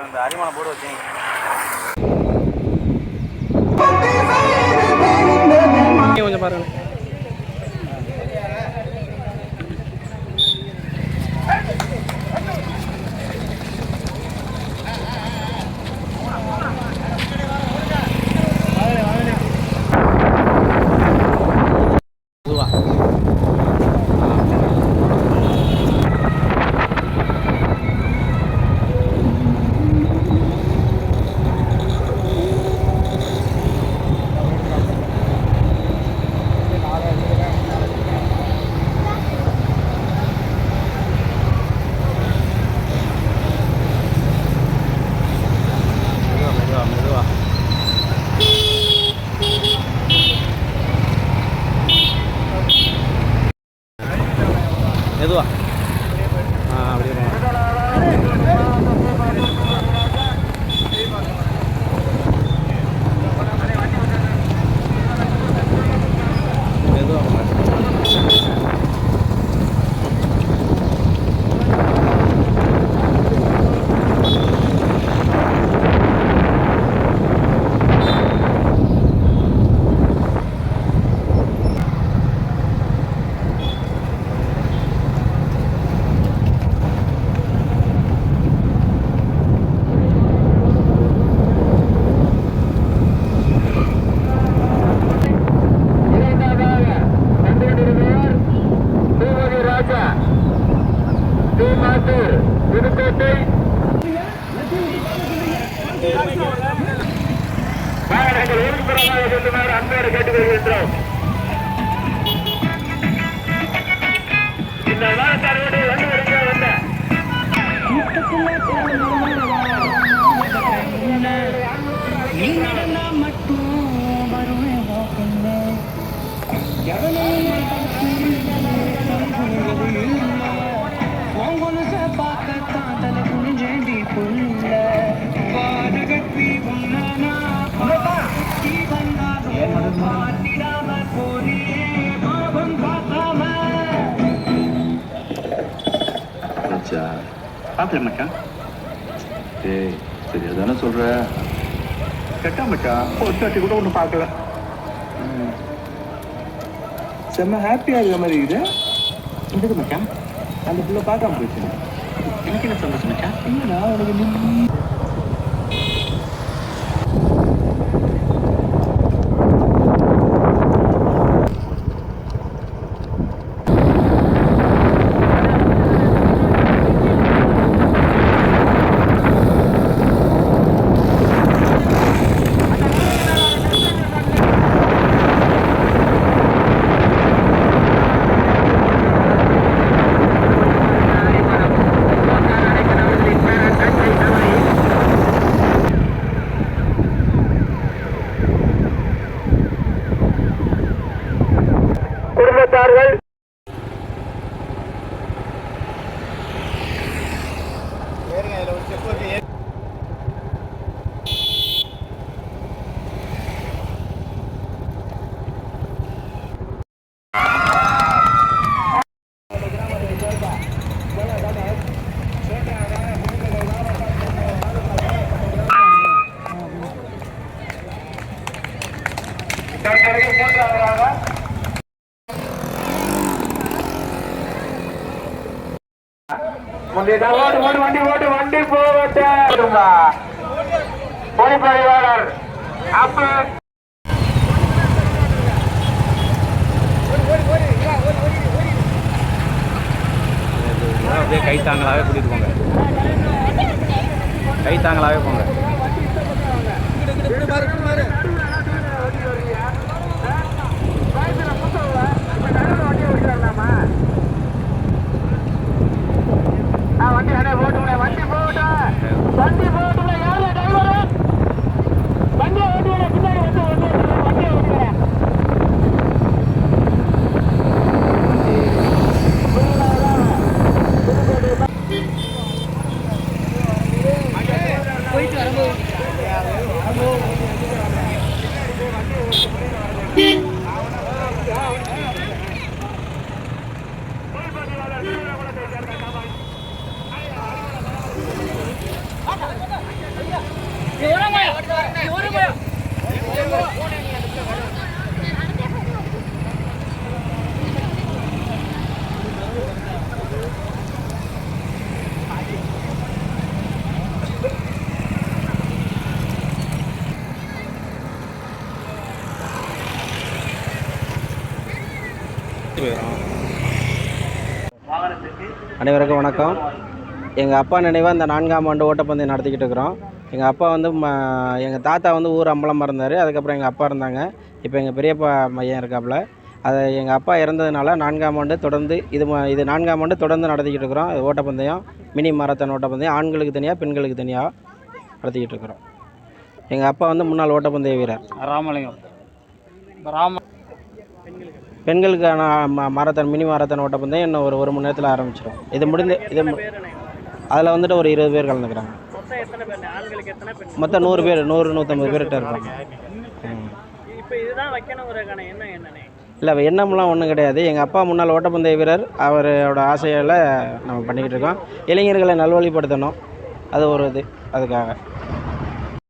பாருங்க இந்த அரிமான போட்டு வச்சேன். கொஞ்சம் பாருங்க. 热 ஸ்ரீமாத்தூர் புதுக்கோட்டை. வாகனங்கள் ஒழுங்குபுறமாக செல்லுமாறு அன்போடு கேட்டுக்கொள்கின்றோம். இந்த வாகனத்தாரோடு வந்து வருகிற வந்த நீ நடந்தா மட்டும் வருவேன் வாக்குள்ள உங்கொலுச பார்க்கத்தான் தலை குனிஞ்சேண்டி புள்ள வானகத்தி உன்னா நீ வந்தாலும் மாட்டிடாம போறியே பாவம் பார்க்காம மச்சான். பார்க்கல மச்சான் ஏய் சரியா தானே சொல்ற? கெட்டா மச்சான். ஒரு தாட்டி கூட ஒன்றும் பார்க்கல. செம்ம ஹாப்பியாக இருக்கிற மாதிரி இருக்குது. மச்சான். அந்த பிள்ளை பார்க்காம போயிடுச்சு எனக்கு என்ன சந்தோஷம் மச்சான்? இல்லைடா உனக்கு eu o Ciclovia. முந்தைய ஓடு ஓடு வண்டி ஓடு வண்டி போவட்ட பொறிப்பறிவாளர் அப்ப அப்படியே கை தாங்களாவே கூட்டிட்டு போங்க. கை தாங்களாவே போங்க. போயிடும் அனைவருக்கும் வணக்கம். எங்கள் அப்பா நினைவாக இந்த நான்காம் ஆண்டு ஓட்டப்பந்தயம் நடத்திக்கிட்டு இருக்கிறோம். எங்கள் அப்பா வந்து ம எங்கள் தாத்தா வந்து ஊர் அம்பலமாக இருந்தார். அதுக்கப்புறம் எங்கள் அப்பா இருந்தாங்க. இப்போ எங்கள் பெரியப்பா மையம் இருக்காப்புல. அது எங்கள் அப்பா இறந்ததுனால நான்காம் ஆண்டு தொடர்ந்து இது இது நான்காம் ஆண்டு தொடர்ந்து நடத்திக்கிட்டு இருக்கிறோம். ஓட்டப்பந்தயம் மினி மாரத்தான் ஓட்டப்பந்தயம் ஆண்களுக்கு தனியாக பெண்களுக்கு தனியாக நடத்திக்கிட்டு இருக்கிறோம். எங்கள் அப்பா வந்து முன்னாள் ஓட்டப்பந்தய வீரர். ராமலிங்கம். ராம பெண்களுக்கான ம- மாரத்தான் மினி மாரத்தான் ஓட்டப்பந்தயம் இன்னும் ஒரு ஒரு மணி நேரத்தில் ஆரம்பிச்சிடும் இது முடிந்து இது அதில் வந்துட்டு ஒரு இருபது பேர் கலந்துக்கிறாங்க. மொத்தம் நூறு பேர் நூறு நூற்றம்பது பேர்கிட்ட என்னண்ணே இல்லை எண்ணம்லாம் ஒன்றும் கிடையாது. எங்கள் அப்பா முன்னாள் ஓட்டப்பந்தய வீரர். அவரோட ஆசையால் நம்ம பண்ணிக்கிட்டு இருக்கோம். இளைஞர்களை நல்வழிப்படுத்தணும். அது ஒரு இது. அதுக்காக.